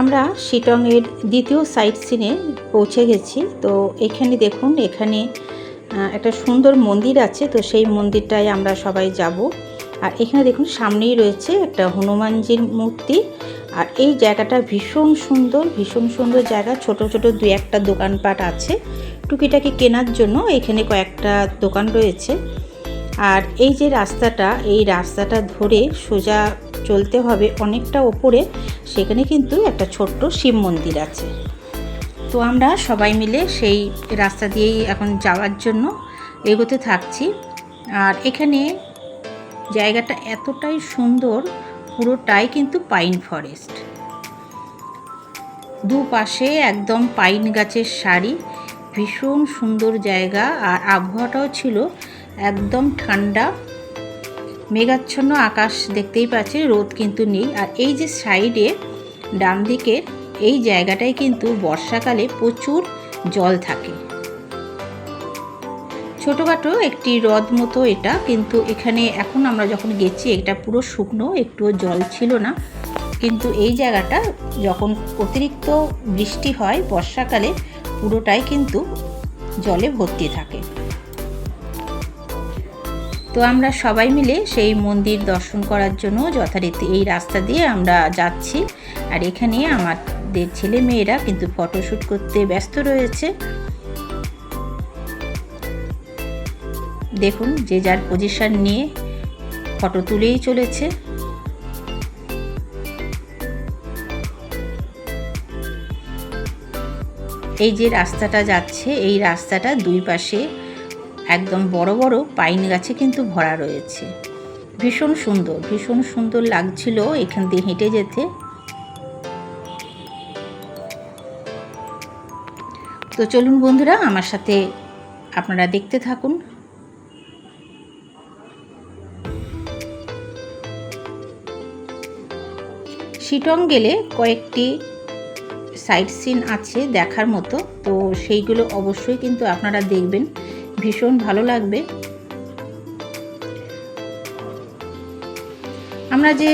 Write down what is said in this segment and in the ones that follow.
আমরা শিটংয়ের দ্বিতীয় সাইট সিনে পৌঁছে গেছি। তো এখানে দেখুন, এখানে একটা সুন্দর মন্দির আছে। তো সেই মন্দিরটায় আমরা সবাই যাব। আর এখানে দেখুন, সামনেই রয়েছে একটা হনুমানজির মূর্তি। আর এই জায়গাটা ভীষণ সুন্দর ভীষণ সুন্দর জায়গা। ছোট ছোট দু একটা দোকানপাট আছে। টুকিটাকি কেনার জন্য এখানে কয়েকটা দোকান রয়েছে। আর এই যে রাস্তাটা, এই রাস্তাটা ধরে সোজা চলতে হবে অনেকটা ওপরে, সেখানে কিন্তু একটা ছোট্ট শিব মন্দির আছে। তো আমরা সবাই মিলে সেই রাস্তা দিয়েই এখন যাওয়ার জন্য এগোতে থাকছি। আর এখানে জায়গাটা এতটাই সুন্দর, পুরোটাই কিন্তু পাইন ফরেস্ট। দুপাশে একদম পাইন গাছের সারি, ভীষণ সুন্দর জায়গা। আর আবহাওয়াটাও ছিল একদম ঠান্ডা। মেঘাচ্ছন্ন আকাশ দেখতেই পাচ্ছি, রোদ কিন্তু নেই। আর এই যে সাইডে ডান দিকের এই জায়গাটায় কিন্তু বর্ষাকালে প্রচুর জল থাকে। ছোটোখাটো একটি হ্রদ মতো এটা, কিন্তু এখানে এখন আমরা যখন গেছি, এটা পুরো শুকনো, একটুও জল ছিল না। কিন্তু এই জায়গাটা যখন অতিরিক্ত বৃষ্টি হয় বর্ষাকালে, পুরোটাই কিন্তু জলে ভর্তি থাকে। তো আমরা সবাই মিলে সেই মন্দির দর্শন করার জন্য যথারীতি এই রাস্তা দিয়ে আমরা যাচ্ছি। আর এখানে আমাদের ছেলে মেয়েরা কিন্তু ফটোশ্যুট করতে ব্যস্ত রয়েছে। দেখুন, যে যার পজিশন নিয়ে ফটো তুলেই চলেছে। এই যে রাস্তাটা যাচ্ছে, এই রাস্তাটা দুই পাশে একদম বড় বড় পাইন গাছে কিন্তু ভরা রয়েছে। ভীষণ সুন্দর ভীষণ সুন্দর লাগছিল এখান দিয়ে হেঁটে যেতে। তো চলুন বন্ধুরা, আমার সাথে আপনারা দেখতে থাকুন। শিটং গেলে কয়েকটি সাইট সিন আছে দেখার মতো, তো সেইগুলো অবশ্যই কিন্তু আপনারা দেখবেন। ভীষণ ভালো লাগবে। আমরা যে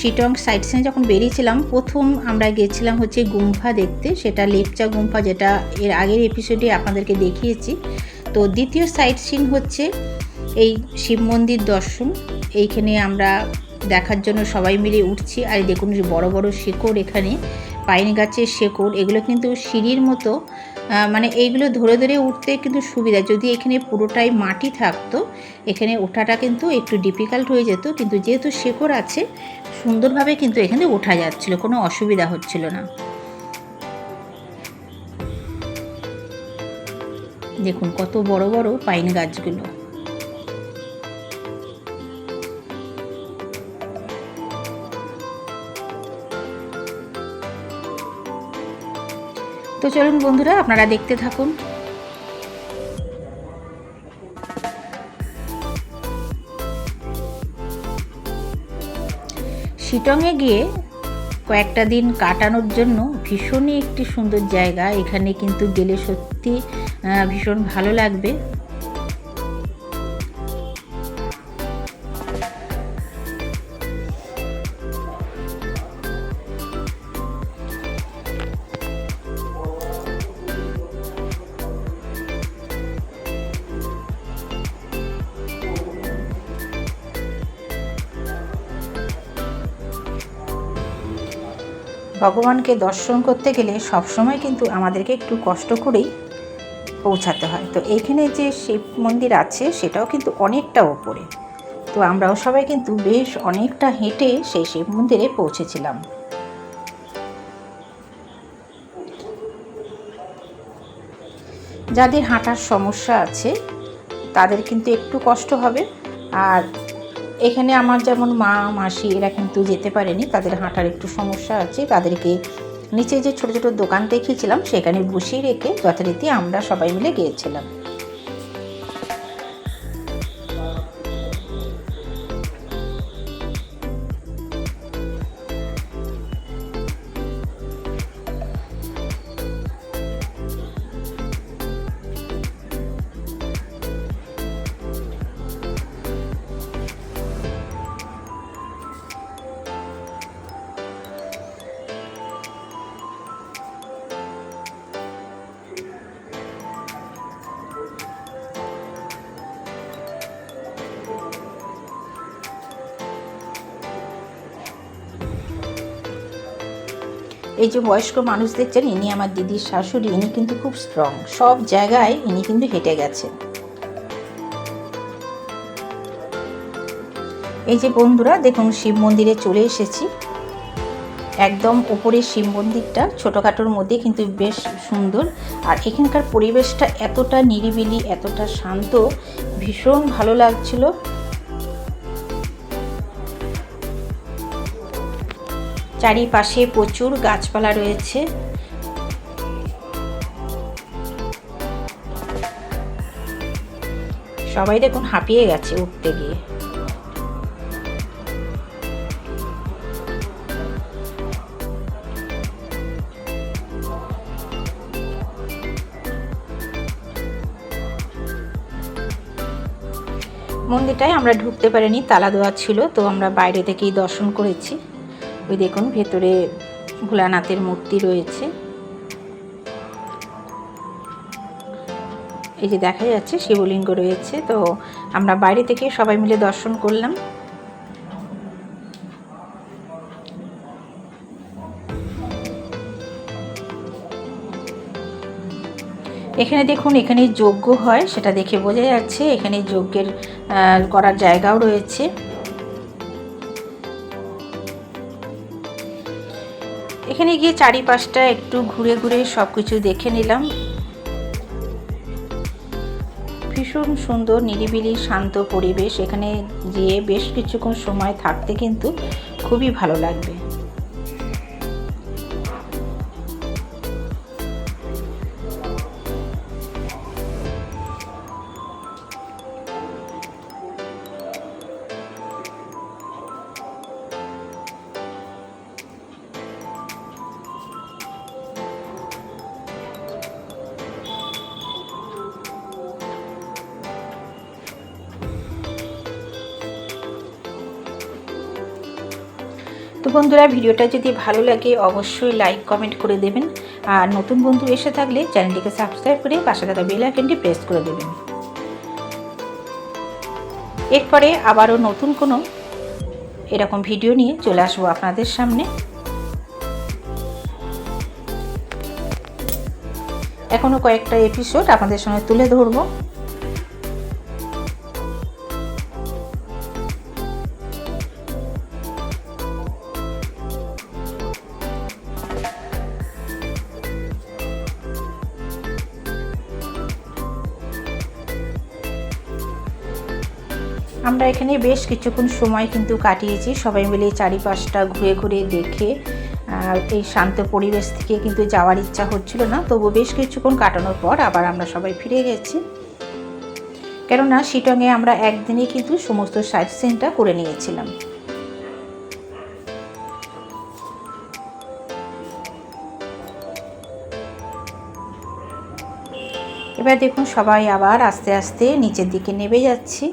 শিটং সাইট সিনে যখন বেরিয়েছিলাম, প্রথম আমরা গেছিলাম হচ্ছে গুম্ফা দেখতে। সেটা লেপচা গুম্ফা, যেটা এর আগের এপিসোডে আপনাদেরকে দেখিয়েছি। তো দ্বিতীয় সাইট সিন হচ্ছে এই শিব মন্দির দর্শন। এইখানে আমরা দেখার জন্য সবাই মিলে উঠছি। আর দেখুন বড় বড় শেকড় এখানে। পাইন গাছের শেকড়, এগুলো কিন্তু সিঁড়ির মতো মানে এইগুলো ধরে ধরে উঠতে কিন্তু সুবিধা। যদি এখানে পুরোটাই মাটি থাকতো, এখানে ওঠাটা কিন্তু একটু ডিফিকাল্ট হয়ে যেত, কিন্তু যেহেতু শেকড় আছে, সুন্দরভাবে কিন্তু এখানে ওঠা যাচ্ছিল, কোনো অসুবিধা হচ্ছিল না। দেখুন কত বড় বড় পাইন গাছগুলো। তো চলুন বন্ধুরা, আপনারা দেখতে থাকুন। শিটংয়ে গিয়ে কয়েকটা দিন কাটানোর জন্য ভীষণই একটি সুন্দর জায়গা। এখানে কিন্তু গেলে সত্যি ভীষণ ভালো লাগবে। ভগবানকে দর্শন করতে গেলে সবসময় কিন্তু আমাদেরকে একটু কষ্ট করেই পৌঁছাতে হয়। তো এইখানে যে শিব মন্দির আছে, সেটাও কিন্তু অনেকটা ওপরে। তো আমরাও সবাই কিন্তু বেশ অনেকটা হেঁটে সেই শিব মন্দিরে পৌঁছেছিলাম। যাদের হাঁটার সমস্যা আছে, তাদের কিন্তু একটু কষ্ট হবে। আর এখানে আমার যেমন মা, মাসি এরা কিন্তু যেতে পারেনি, তাদের হাঁটার একটু সমস্যা আছে, তাদেরকে নিচে যে ছোট ছোট দোকান দেখিয়েছিলাম, সেখানে বসিয়ে রেখে যথারীতি আমরা সবাই মিলে গিয়েছিলাম। এই যে বয়স্ক মানুষ দেখছেন, ইনি আমার দিদির শাশুড়ি, ইনি কিন্তু খুব স্ট্রং সব জায়গায় ইনি কিন্তু হেঁটে গেছে এই যে বন্ধুরা, দেখুন, শিব মন্দিরে চলে এসেছি। একদম উপরের শিব মন্দিরটা, ছোটোখাটোর মধ্যে কিন্তু বেশ সুন্দর। আর এখানকার পরিবেশটা এতটা নিরিবিলি, এতটা শান্ত, ভীষণ ভালো লাগছিল। চারিপাশে প্রচুর গাছপালা রয়েছে। সবাই দেখুন হাঁপিয়ে গেছে উঠতে গিয়ে। মন্দিরটায় আমরা ঢুকতে পারিনি, তালা দেওয়া ছিল, তো আমরা বাইরে থেকেই দর্শন করেছি। ওই দেখুন, ভেতরে ভোলানাথের মূর্তি রয়েছে। এই যে দেখা যাচ্ছে, শিবলিঙ্গ রয়েছে। তো আমরা বাইরে থেকে সবাই মিলে দর্শন করলাম। এখানে দেখুন, এখানে যজ্ঞ হয়, সেটা দেখে বোঝা যাচ্ছে। এখানে যজ্ঞের করার জায়গাও রয়েছে। এখানে গিয়ে চারিপাশটা একটু ঘুরে ঘুরে সব কিছু দেখে নিলাম। ভীষণ সুন্দর, নিরিবিলি, শান্ত পরিবেশ। এখানে গিয়ে বেশ কিছুক্ষণ সময় থাকতে কিন্তু খুবই ভালো লাগবে। তো বন্ধুরা, ভিডিওটা যদি ভালো লাগে, অবশ্যই লাইক কমেন্ট করে দেবেন। আর নতুন বন্ধু এসে থাকলে চ্যানেলটিকে সাবস্ক্রাইব করে পাশে থাকা বেল আইকনটি প্রেস করে দেবেন। এরপরে আবারও নতুন কোনো এরকম ভিডিও নিয়ে চলে আসব আপনাদের সামনে। এখনও কয়েকটা এপিসোড আপনাদের সঙ্গে তুলে ধরবো। আমরা এখানে বেশ কিছুক্ষণ সময় কিন্তু কাটিয়েছি। সবাই মিলে চারিপাশটা ঘুরে ঘুরে দেখে এই শান্ত পরিবেশ থেকে কিন্তু যাওয়ার ইচ্ছা হচ্ছিল না। তবু বেশ কিছুক্ষণ কাটানোর পর আবার আমরা সবাই ফিরে গেছি। কেননা শিটংয়ে আমরা একদিনে কিন্তু সমস্ত সাইট সিনটা করে নিয়েছিলাম। এবার দেখুন সবাই আবার আস্তে আস্তে নিচের দিকে নেমে যাচ্ছি।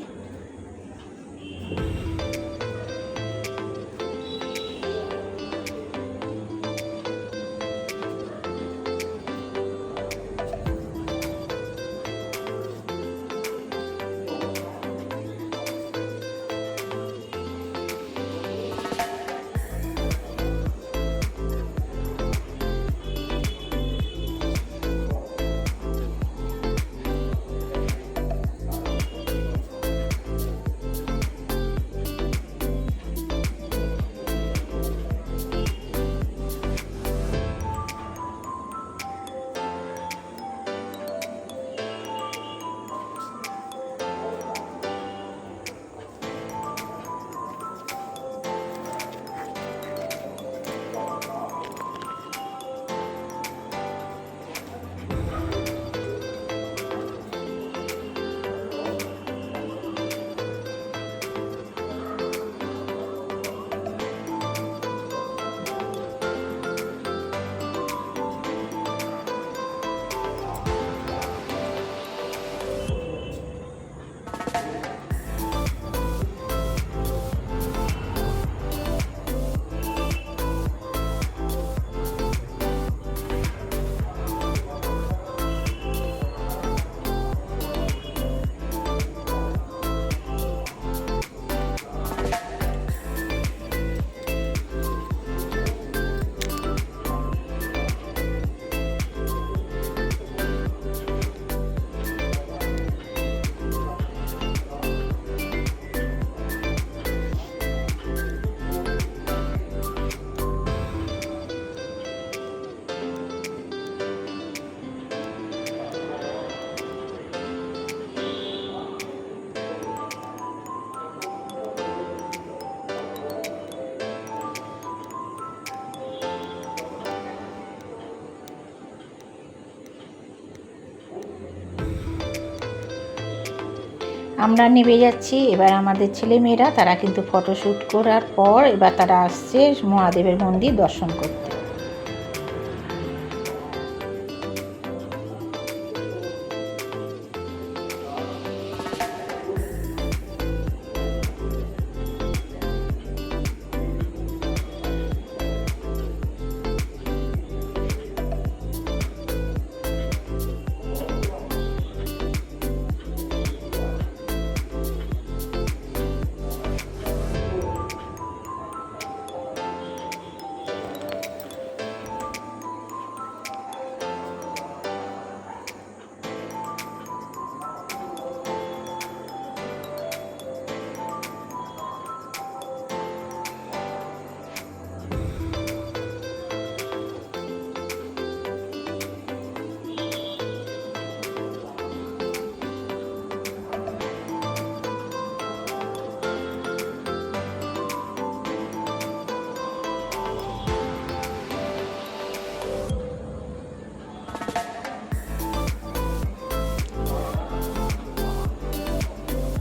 আমরা নেমে যাচ্ছি। এবার আমাদের ছেলেমেয়েরা তারা কিন্তু ফটোশ্যুট করার পর এবার তারা আসছে মহাদেবের মন্দির দর্শন করতে।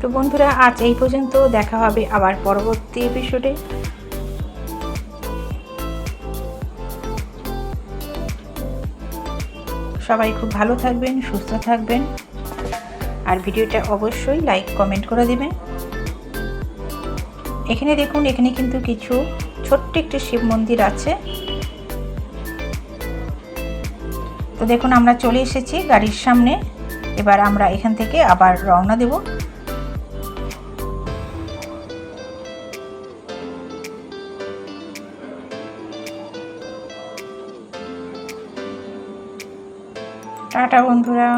তো বন্ধুরা, আজ এই পর্যন্ত দেখা হবে আবার পরবর্তী এপিসোডে সবাই খুব ভালো থাকবেন, সুস্থ থাকবেন। আর ভিডিওটা অবশ্যই লাইক কমেন্ট করে দেবেন। এখানে দেখুন, এখানে কিন্তু কিছু ছোট্ট একটি শিব মন্দির আছে। তো দেখুন, আমরা চলে এসেছি গাড়ির সামনে। এবার আমরা এখান থেকে আবার রওনা দেব। টাটা বন্ধুরা।